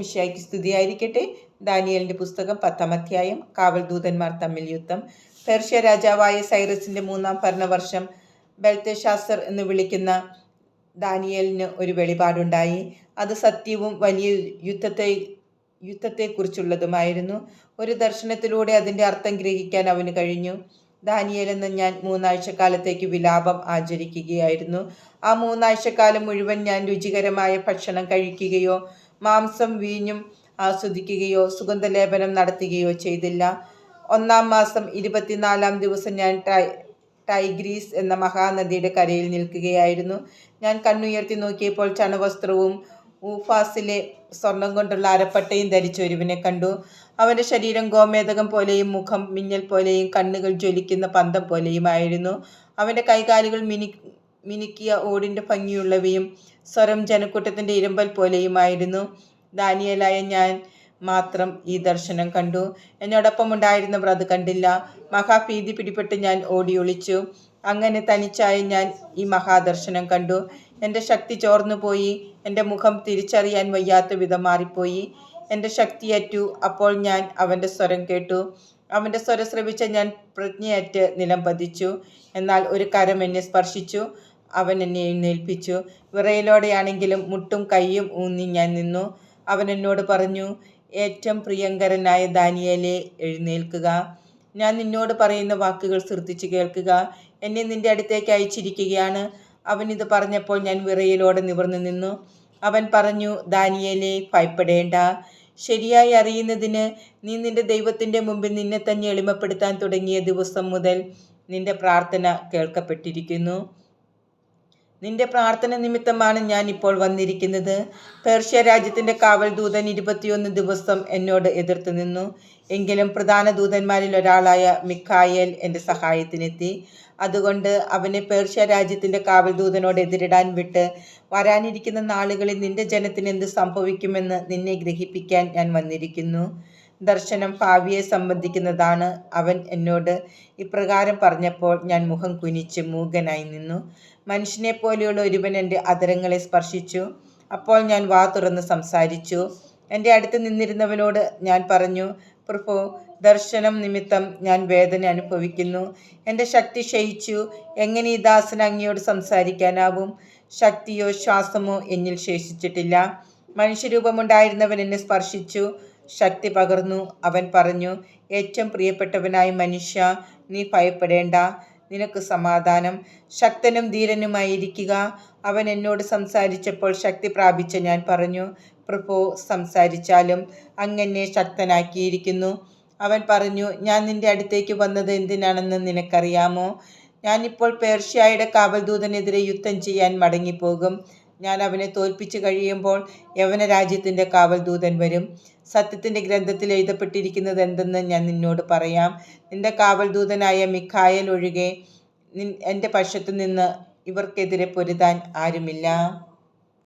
വിഷയാക്കി സ്തുതിയായിരിക്കട്ടെ ദാനിയലിന്റെ പുസ്തകം പത്താം അധ്യായം കാവൽ ദൂതന്മാർ തമ്മിൽ യുദ്ധം. പേർഷ്യ രാജാവായ സൈറസിന്റെ മൂന്നാം ഭരണവർഷം ബെൽത്തശാസർ എന്ന് വിളിക്കുന്ന ദാനിയലിന് ഒരു വെളിപാടുണ്ടായി. അത് സത്യവും വലിയ യുദ്ധത്തെ യുദ്ധത്തെക്കുറിച്ചുള്ളതുമായിരുന്നു. ഒരു ദർശനത്തിലൂടെ അതിന്റെ അർത്ഥം ഗ്രഹിക്കാൻ അവന് കഴിഞ്ഞു. ദാനിയൽ എന്ന ഞാൻ മൂന്നാഴ്ച കാലത്തേക്ക് വിലാപം ആചരിക്കുകയായിരുന്നു. ആ മൂന്നാഴ്ചക്കാലം മുഴുവൻ ഞാൻ രുചികരമായ ഭക്ഷണം കഴിക്കുകയോ മാംസം വീഞ്ഞും ആസ്വദിക്കുകയോ സുഗന്ധലേപനം നടത്തുകയോ ചെയ്തില്ല. ഒന്നാം മാസം ഇരുപത്തിനാലാം ദിവസം ഞാൻ ടൈ ടൈഗ്രീസ് എന്ന മഹാനദിയുടെ കരയിൽ നിൽക്കുകയായിരുന്നു. ഞാൻ കണ്ണുയർത്തി നോക്കിയപ്പോൾ ചണവസ്ത്രവും ഊഫാസിലെ സ്വർണം കൊണ്ടുള്ള അരപ്പട്ടയും ധരിച്ച ഒരുവിനെ കണ്ടു. അവന്റെ ശരീരം ഗോമേതകം പോലെയും മുഖം മിന്നൽ പോലെയും കണ്ണുകൾ ജ്വലിക്കുന്ന പന്തം പോലെയുമായിരുന്നു. അവന്റെ കൈകാലുകൾ മിനി മിനുക്കിയ ഓടിന്റെ ഭംഗിയുള്ളവയും സ്വരം ജനക്കൂട്ടത്തിന്റെ ഇരമ്പൽ പോലെയുമായിരുന്നു. ദാനിയലായ ഞാൻ മാത്രം ഈ ദർശനം കണ്ടു. എന്നോടൊപ്പം ഉണ്ടായിരുന്നവർ അത് കണ്ടില്ല. മഹാഭീതി പിടിപെട്ട് ഞാൻ ഓടി ഒളിച്ചു. അങ്ങനെ തനിച്ചായ ഞാൻ ഈ മഹാദർശനം കണ്ടു. എന്റെ ശക്തി ചോർന്നു പോയി. എന്റെ മുഖം തിരിച്ചറിയാൻ വയ്യാത്ത വിധം മാറിപ്പോയി. എന്റെ ശക്തിയറ്റു അപ്പോൾ ഞാൻ അവന്റെ സ്വരം കേട്ടു. അവന്റെ സ്വരം ഞാൻ പ്രജ്ഞയറ്റ് നിലം പതിച്ചു എന്നാൽ ഒരു കരം എന്നെ സ്പർശിച്ചു. അവൻ എന്നെ എഴുന്നേൽപ്പിച്ചു. വിറയലോടെയാണെങ്കിലും മുട്ടും കൈയും ഊന്നി ഞാൻ നിന്നു. അവൻ എന്നോട് പറഞ്ഞു ഏറ്റവും പ്രിയങ്കരനായ ദാനിയലെ എഴുന്നേൽക്കുക. ഞാൻ നിന്നോട് പറയുന്ന വാക്കുകൾ ശ്രദ്ധിച്ചു കേൾക്കുക. എന്നെ നിന്റെ അടുത്തേക്ക് അയച്ചിരിക്കുകയാണ്. അവൻ ഇത് പറഞ്ഞപ്പോൾ ഞാൻ വിറയലോടെ നിവർന്നു നിന്നു. അവൻ പറഞ്ഞു ദാനിയലെ ഭയപ്പെടേണ്ട. ശരിയായി അറിയുന്നതിന് നീ നിന്റെ ദൈവത്തിന്റെ മുമ്പിൽ നിന്നെ തന്നെ എളിമപ്പെടുത്താൻ തുടങ്ങിയ ദിവസം മുതൽ നിന്റെ പ്രാർത്ഥന കേൾക്കപ്പെട്ടിരിക്കുന്നു. നിന്റെ പ്രാർത്ഥന നിമിത്തമാണ് ഞാൻ ഇപ്പോൾ വന്നിരിക്കുന്നത്. പേർഷ്യ രാജ്യത്തിന്റെ കാവൽ ദൂതൻ ഇരുപത്തിയൊന്ന് ദിവസം എന്നോട് എതിർത്ത് നിന്നു. എങ്കിലും പ്രധാന ദൂതന്മാരിൽ ഒരാളായ മിഖായേൽ എന്റെ സഹായത്തിനെത്തി. അതുകൊണ്ട് അവനെ പേർഷ്യ രാജ്യത്തിന്റെ കാവൽ ദൂതനോട് എതിരിടാൻ വിട്ട് വരാനിരിക്കുന്ന നാളുകളിൽ നിന്റെ ജനത്തിന് എന്ത് സംഭവിക്കുമെന്ന് നിന്നെ ഗ്രഹിപ്പിക്കാൻ ഞാൻ വന്നിരിക്കുന്നു. ദർശനം ഭാവിയെ സംബന്ധിക്കുന്നതാണ്. അവൻ എന്നോട് ഇപ്രകാരം പറഞ്ഞപ്പോൾ ഞാൻ മുഖം കുനിച്ച് മൂകനായി നിന്നു. മനുഷ്യനെ പോലെയുള്ള ഒരുവൻ എന്റെ അതരങ്ങളെ സ്പർശിച്ചു. അപ്പോൾ ഞാൻ വാ തുറന്ന് സംസാരിച്ചു. എന്റെ അടുത്ത് നിന്നിരുന്നവനോട് ഞാൻ പറഞ്ഞു പ്രഭു ദർശനം നിമിത്തം ഞാൻ വേദന അനുഭവിക്കുന്നു. എന്റെ ശക്തി ക്ഷയിച്ചു. എങ്ങനെ ഈ ദാസൻ അങ്ങയോട് സംസാരിക്കാനാവും? ശക്തിയോ ശ്വാസമോ എന്നിൽ ശേഷിച്ചിട്ടില്ല. മനുഷ്യരൂപമുണ്ടായിരുന്നവൻ എന്നെ സ്പർശിച്ചു. ശക്തി പകർന്നു. അവൻ പറഞ്ഞു ഏറ്റവും പ്രിയപ്പെട്ടവനായ മനുഷ്യ നീ ഭയപ്പെടേണ്ട. നിനക്ക് സമാധാനം. ശക്തനും ധീരനുമായിരിക്കുക അവൻ എന്നോട് സംസാരിച്ചപ്പോൾ ശക്തി പ്രാപിച്ച ഞാൻ പറഞ്ഞു പ്രഭു സംസാരിച്ചാലും അങ്ങനെ ശക്തനാക്കിയിരിക്കുന്നു. അവൻ പറഞ്ഞു ഞാൻ നിന്റെ അടുത്തേക്ക് വന്നത് എന്തിനാണെന്ന് നിനക്കറിയാമോ? ഞാനിപ്പോൾ പേർഷ്യയുടെ കാവൽദൂതനെതിരെ യുദ്ധം ചെയ്യാൻ മടങ്ങിപ്പോകും. ഞാൻ അവനെ തോൽപ്പിച്ചു കഴിയുമ്പോൾ യവന രാജ്യത്തിന്റെ കാവൽദൂതൻ വരും. സത്യത്തിന്റെ ഗ്രന്ഥത്തിൽ എഴുതപ്പെട്ടിരിക്കുന്നത് എന്തെന്ന് ഞാൻ നിന്നോട് പറയാം. നിന്റെ കാവൽ ദൂതനായ മിഖായൽ ഒഴികെ നിൻ എന്റെ പക്ഷത്തു നിന്ന് ഇവർക്കെതിരെ പൊരുതാൻ ആരുമില്ല.